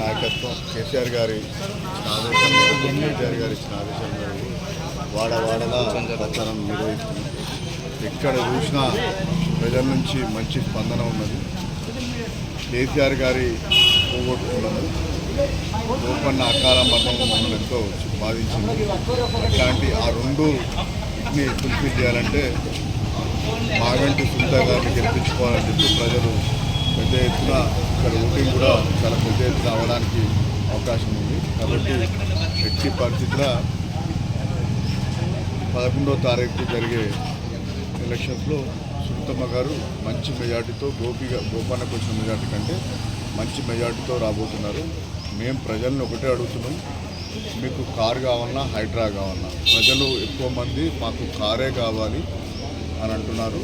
నాయకత్వం. కేసీఆర్ గారి ఆదేశం మేరకు కేసీఆర్ గారి ఇచ్చిన ఆదేశం మేరకు వాడ వాడలా ప్రచారం నిర్వహిస్తుంది. ఎక్కడ చూసినా ప్రజల నుంచి మంచి స్పందన ఉన్నది. కేసీఆర్ గారి పోగొట్టుకున్నది. గోపన్న అకాల మరణం మమ్మల్ని ఎంతో బాధించింది. అట్లాంటి ఆ రెండు ని ఫుల్ఫిల్ చేయాలంటే మాగంటి సుంత గారిని గెలిపించుకోవాలని చెప్పి ప్రజలు పెద్ద ఎత్తున ఇక్కడ ఓటింగ్ కూడా చాలా పెద్ద ఎత్తున అవడానికి అవకాశం ఉంది. కాబట్టి ఎట్టి పరిస్థితుల పదకొండవ తారీఖు జరిగే ఎలక్షన్స్లో సునీతమ్మ గారు మంచి మెజార్టీతో గోపిగా గోపాలకు వచ్చిన మెజార్టీ కంటే మంచి మెజార్టీతో రాబోతున్నారు. మేము ప్రజల్ని ఒకటే అడుగుతున్నాం. మీకు కారు కావాలన్నా హైడ్రా కావాలన్నా. ప్రజలు ఎక్కువ మంది మాకు కారే కావాలి అని అంటున్నారు.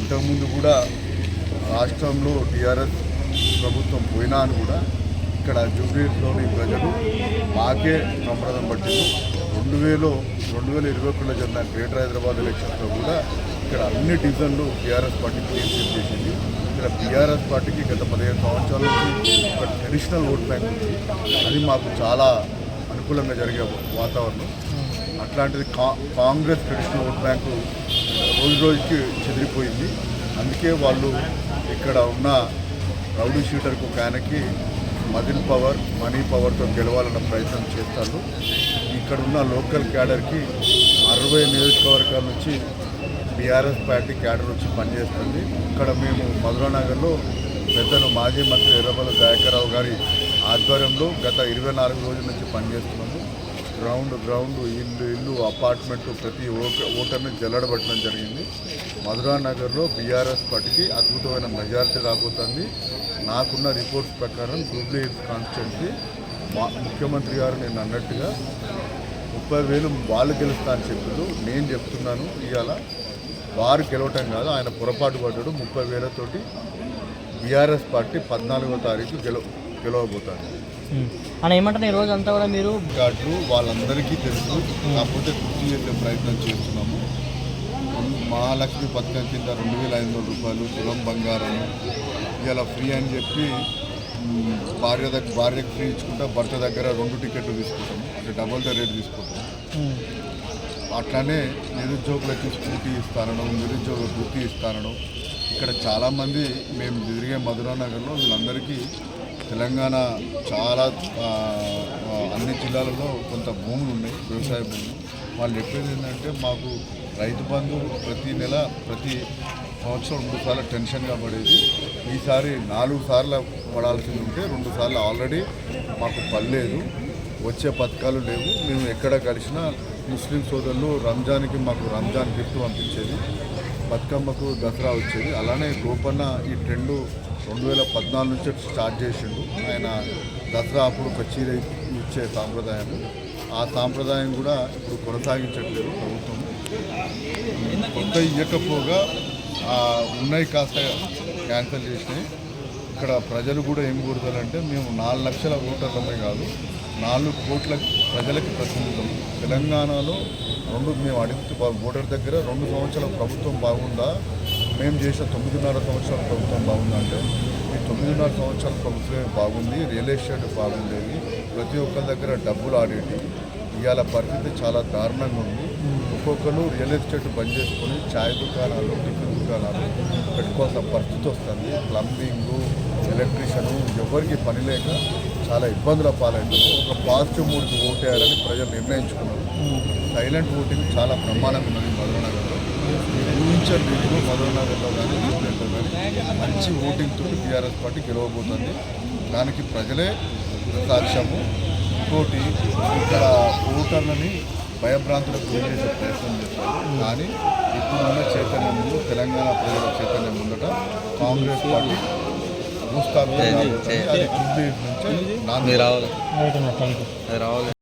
ఇంతకుముందు కూడా రాష్ట్రంలో టీఆర్ఎస్ ప్రభుత్వం పోయినా అని కూడా ఇక్కడ జూబ్లీలోని ప్రజలు మాకే సంప్రదం పట్టింది. రెండు వేలు రెండు వేల ఇరవై ఒకటిలో జరిగిన గ్రేటర్ హైదరాబాద్ ఎలక్షన్స్లో కూడా ఇక్కడ అన్ని డివిజన్లు టీఆర్ఎస్ పార్టీ క్లీన్ స్వీప్ చేసింది. ఇక్కడ టీఆర్ఎస్ పార్టీకి గత పదిహేను సంవత్సరాల నుంచి ఒక ట్రెడిషనల్ ఓట్ బ్యాంక్ ఉంది. అది మాకు చాలా అనుకూలంగా జరిగే వాతావరణం. అట్లాంటిది కా కాంగ్రెస్ ట్రెడిషనల్ ఓట్ బ్యాంకు రోజు రోజుకి చెదిరిపోయింది. అందుకే వాళ్ళు ఇక్కడ ఉన్న రౌడీ షీటర్కు ఒక ఆయనకి మదిల్ పవర్ మనీ పవర్తో గెలవాలన్న ప్రయత్నం చేస్తారు. ఇక్కడ ఉన్న లోకల్ క్యాడర్కి అరవై నియోజకవర్గాల నుంచి బీఆర్ఎస్ పార్టీ క్యాడర్ వచ్చి పనిచేస్తుంది. ఇక్కడ మేము మధురానగర్లో పెద్దలు మాజీ మంత్రి ఎర్రబల్ల దయాకర్రావు గారి ఆధ్వర్యంలో గత ఇరవై నాలుగు రోజుల నుంచి పనిచేస్తున్నాము. గ్రౌండ్ గ్రౌండ్ ఇల్లు ఇల్లు అపార్ట్మెంట్ ప్రతి ఓటర్ని జల్లడబట్టడం జరిగింది. మధురా నగర్లో బీఆర్ఎస్ పార్టీకి అద్భుతమైన మెజారిటీ రాబోతుంది. నాకున్న రిపోర్ట్స్ ప్రకారం జూబ్లీ హిల్స్ కాన్స్టిట్యున్సీ మా ముఖ్యమంత్రి గారు నేను అన్నట్టుగా ముప్పై వేలు వాళ్ళు గెలుస్తా అని చెప్పారు. నేను చెప్తున్నాను ఇవాళ వారు గెలవటం కాదు ఆయన పొరపాటు పడ్డాడు. ముప్పై వేలతోటి బీఆర్ఎస్ పార్టీ పద్నాలుగో తారీఖు గెలవ గెలవబోతారు అని ఏమంటారు ఈ రోజు అంతా కూడా మీరు కార్డులు వాళ్ళందరికీ తెలుసు. కాకపోతే గుర్తు చేసే ప్రయత్నం చేస్తున్నాము. మహాలక్ష్మి పథకం కింద రెండు వేల ఐదు వందల రూపాయలు తులం బంగారం ఇలా ఫ్రీ అని చెప్పి భార్య దగ్గర భార్యకు ఫ్రీ ఇచ్చుకుంటా భర్త దగ్గర రెండు టికెట్లు తీసుకుంటాం. అంటే డబుల్ ద రేట్ తీసుకుంటాం. అట్లానే నిరుద్యోగులకి స్కూటీ ఇస్తానడం నిరుద్యోగ వృత్తి ఇస్తానడం. ఇక్కడ చాలామంది మేము తిరిగే మధురా నగర్లో వీళ్ళందరికీ తెలంగాణ చాలా అన్ని జిల్లాలలో కొంత భూములు ఉన్నాయి వ్యవసాయ భూములు. వాళ్ళు చెప్పేది ఏంటంటే మాకు రైతు బంధు ప్రతి నెల ప్రతి సంవత్సరం రెండు సార్లు టెన్షన్గా పడేది. ఈసారి నాలుగు సార్లు పడాల్సింది ఉంటే రెండు సార్లు ఆల్రెడీ మాకు పడలేదు. వచ్చే పథకాలు లేవు. మేము ఎక్కడ కలిసినా ముస్లిం సోదరులు రంజాన్కి మాకు రంజాన్ గిఫ్ట్ పంపించేది. బతుకమ్మకు దసరా వచ్చేది. అలానే గోపన్న ఈ ట్రెండ్ రెండు వేల పద్నాలుగు నుంచి స్టార్ట్ చేసిండు. ఆయన దసరా అప్పుడు ఒక చీర ఇచ్చే సాంప్రదాయం. ఆ సాంప్రదాయం కూడా ఇప్పుడు కొనసాగించట్లేదు ప్రభుత్వం. కొత్త ఇవ్వకపోగా ఉన్నాయి కాస్త క్యాన్సిల్ చేసినాయి. ఇక్కడ ప్రజలు కూడా ఏం కోరుతారంటే మేము నాలుగు లక్షల ఓటర్లమే కాదు నాలుగు కోట్ల ప్రజలకి ప్రతినిధులం తెలంగాణలో రెండు మేము అడుగుతూ ఓటర్ దగ్గర రెండు సంవత్సరాల ప్రభుత్వం బాగుందా? మేము చేసిన తొమ్మిదిన్నర సంవత్సరాల ప్రభుత్వం బాగుందా అంటే ఈ తొమ్మిదిన్నర సంవత్సరాల ప్రభుత్వమే బాగుంది రియల్ ఎస్టేట్ బాగుండేది. ప్రతి ఒక్కరి దగ్గర డబ్బులు ఆడేటి. ఇవాళ పరిస్థితి చాలా దారుణంగా ఉంది. ఒక్కొక్కరు రియల్ ఎస్టేట్ బంద్ చేసుకొని ఛాయ్ దుకాణాలు టిఫిన్ దుకాణాలు పెట్టుకోవాల్సిన పరిస్థితి వస్తుంది. ప్లంబింగు ఎలక్ట్రీషియన్ ఎవరికి పని లేక చాలా ఇబ్బందుల పాలైంది. ఒక పాజిటివ్ మూడ్కి ఓటేయాలని ప్రజలు నిర్ణయించుకున్నారు. సైలెంట్ ఓటింగ్ చాలా బ్రహ్మాండంగా ఉన్నది మధురనగర్లో. మీరు ఊహించని రీతిలో మధురనగర్లో కానీ ఊరిలో కానీ మంచి ఓటింగ్ తోటి టీఆర్ఎస్ పార్టీ గెలవబోతుంది. దానికి ప్రజలే సాక్ష్యము ఇంకోటి ఇక్కడ ఓటర్లని భయభ్రాంతులకు గురి చేసే ప్రయత్నం చేస్తారు. కానీ ఇప్పుడున్న చైతన్యం ముందు తెలంగాణ ప్రజల చైతన్యం ముందట కాంగ్రెస్ పార్టీ భూస్థాపితం కాబోతుంది. అది జూబ్లీ నుంచే